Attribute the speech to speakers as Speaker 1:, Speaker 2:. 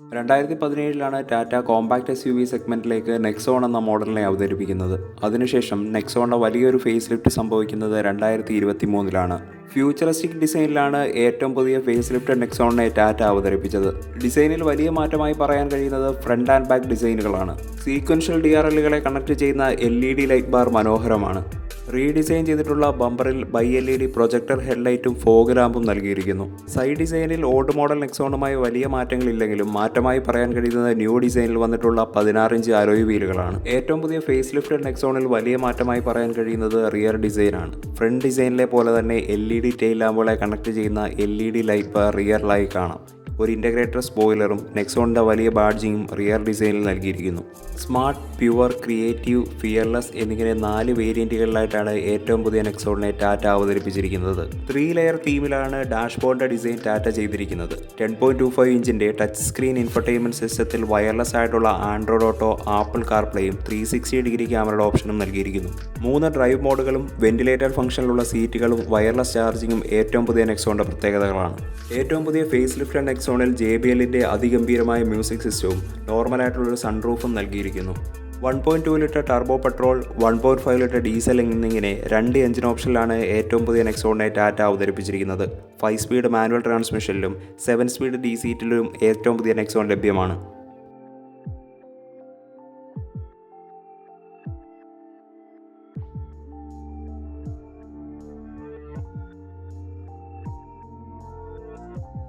Speaker 1: രണ്ടായിരത്തി പതിനേഴിലാണ് Tata compact S U V സെഗ്മെന്റിലേക്ക് Nexon എന്ന മോഡലിനെ അവതരിപ്പിക്കുന്നത്. അതിനുശേഷം നെക്സോണിന്റെ വലിയൊരു ഫേസ് ലിഫ്റ്റ് സംഭവിക്കുന്നത് രണ്ടായിരത്തി ഇരുപത്തി മൂന്നിലാണ് ഫ്യൂച്ചറിസ്റ്റിക് ഡിസൈനിലാണ് ഏറ്റവും പുതിയ ഫേസ് ലിഫ്റ്റ് നെക്സോണിനെ ടാറ്റ അവതരിപ്പിച്ചത്. ഡിസൈനിൽ വലിയ മാറ്റമായി പറയാൻ കഴിയുന്നത് ഫ്രണ്ട് ആൻഡ് ബാക്ക് ഡിസൈനുകളാണ്. സീക്വൻഷ്യൽ ഡി ആർ എല്ലുകളെ കണക്ട് ചെയ്യുന്ന L E D light bar മനോഹരമാണ്. റീഡിസൈൻ ചെയ്തിട്ടുള്ള ബമ്പറിൽ bi L E D projector ഹെഡ്ലൈറ്റും fog ലാമ്പും നൽകിയിരിക്കുന്നു. സൈഡ് ഡിസൈനിൽ ഓൾഡ് മോഡൽ നെക്സോണുമായി വലിയ മാറ്റങ്ങളില്ലെങ്കിലും മാറ്റമായി പറയാൻ കഴിയുന്നത് ന്യൂ ഡിസൈനിൽ വന്നിട്ടുള്ള പതിനാറ് ഇഞ്ച് അലോയ് വീലുകളാണ്. ഏറ്റവും പുതിയ ഫേസ് ലിഫ്റ്റ് നെക്സോണിൽ വലിയ മാറ്റമായി പറയാൻ കഴിയുന്നത് റിയർ ഡിസൈനാണ്. ഫ്രണ്ട് ഡിസൈനിലെ പോലെ തന്നെ എൽ ഇ ഡി ടെയിൽ ലാമ്പുകളെ കണക്ട് ചെയ്യുന്ന എൽ ഇ ഡി ലൈറ്റ് റിയറിലായി കാണാം. ഒരു ഇന്റഗ്രേറ്റർ സ്പോയിലറും നെക്സോണിന്റെ വലിയ ബാഡ്ജിങ്ങും റിയർ ഡിസൈനിൽ നൽകിയിരിക്കുന്നു. സ്മാർട്ട് പ്യുവർ ക്രിയേറ്റീവ് ഫിയർലെസ് എന്നിങ്ങനെ നാല് വേരിയന്റുകളിലായിട്ടാണ് ഏറ്റവും പുതിയ നെക്സോണിനെ ടാറ്റ അവതരിപ്പിച്ചിരിക്കുന്നത്. ത്രീ ലെയർ തീമിലാണ് ഡാഷ്ബോർഡിന്റെ ഡിസൈൻ ടാറ്റ ചെയ്തിരിക്കുന്നത്. ടെൻ പോയിന്റ് ടു ഫൈവ് ഇഞ്ചിന്റെ ടച്ച് സ്ക്രീൻ ഇൻഫർടൈൻമെന്റ് സിസ്റ്റത്തിൽ വയർലെസ് ആയിട്ടുള്ള ആൻഡ്രോയിഡ് ഓട്ടോ ആപ്പിൾ കാർപ്ലേയും ത്രീ സിക്സ്റ്റി ഡിഗ്രി ക്യാമറയുടെ ഓപ്ഷനും നൽകിയിരിക്കുന്നു. മൂന്ന് ഡ്രൈവ് മോഡുകളും വെന്റിലേറ്റർ ഫംഗ്ഷനിലുള്ള സീറ്റുകളും വയർലെസ് ചാർജിങ്ങും ഏറ്റവും പുതിയ നെക്സോണിന്റെ പ്രത്യേകതകളാണ്. ഏറ്റവും പുതിയ ഫേസ് ലിഫ്റ്റ് നെക്സോണിൽ ജെ ബി എല്ലിന്റെ അതിഗംഭീരമായ മ്യൂസിക് സിസ്റ്റവും നോർമലായിട്ടുള്ളൊരു സൺറൂഫും നൽകിയിരിക്കുന്നു. One point two litre turbo petrol one point five litre diesel എന്നിങ്ങനെ രണ്ട് എഞ്ചിൻ ഓപ്ഷനിലാണ് ഏറ്റവും പുതിയ നെക്സോണിനെ ടാറ്റ അവതരിപ്പിച്ചിരിക്കുന്നത്. ഫൈവ് സ്പീഡ് മാനുവൽ ട്രാൻസ്മിഷനിലും സെവൻ സ്പീഡ് ഡി സീറ്റിലും ഏറ്റവും പുതിയ നെക്സോൺ ലഭ്യമാണ്.